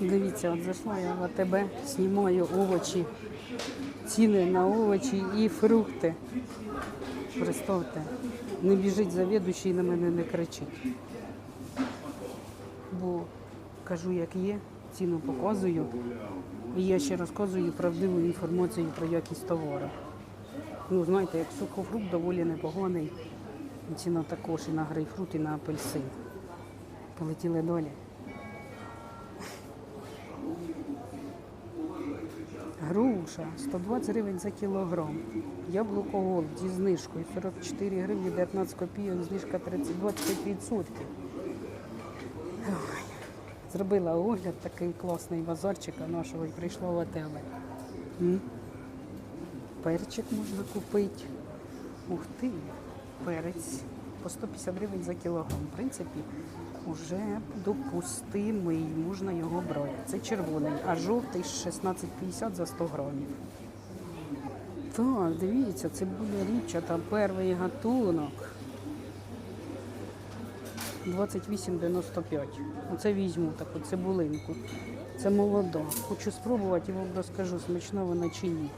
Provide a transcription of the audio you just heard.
Дивіться, от зайшла я в АТБ, знімаю овочі, ціни на овочі і фрукти. Представте, не біжить завідуючий на мене не кричить. Бо кажу, як є, ціну показую. І я ще розказую правдиву інформацію про якість товару. Ну, знаєте, як сухофрукт доволі непоганий. Ціна також і на грейпфрут, і на апельсин. Полетіли далі. Груша 120 гривень за кілограм. Яблуко голд зі знижкою 44 гривні 19 копійок, знижка 30, 25%. Зробила огляд такий класний базарчика нашого і прийшла в. М? Перчик можна купити. Ух ти, перець по 150 гривень за кілограм. В принципі, вже допустимий, можна його брати. Це червоний, а жовтий 16,50 за 100 грамів. Так, дивіться, цибуля ріпчата, перший гатунок. 28,95. Оце візьму таку цибулинку. Це молода. Хочу спробувати і вам розкажу, смачна вона чи ні.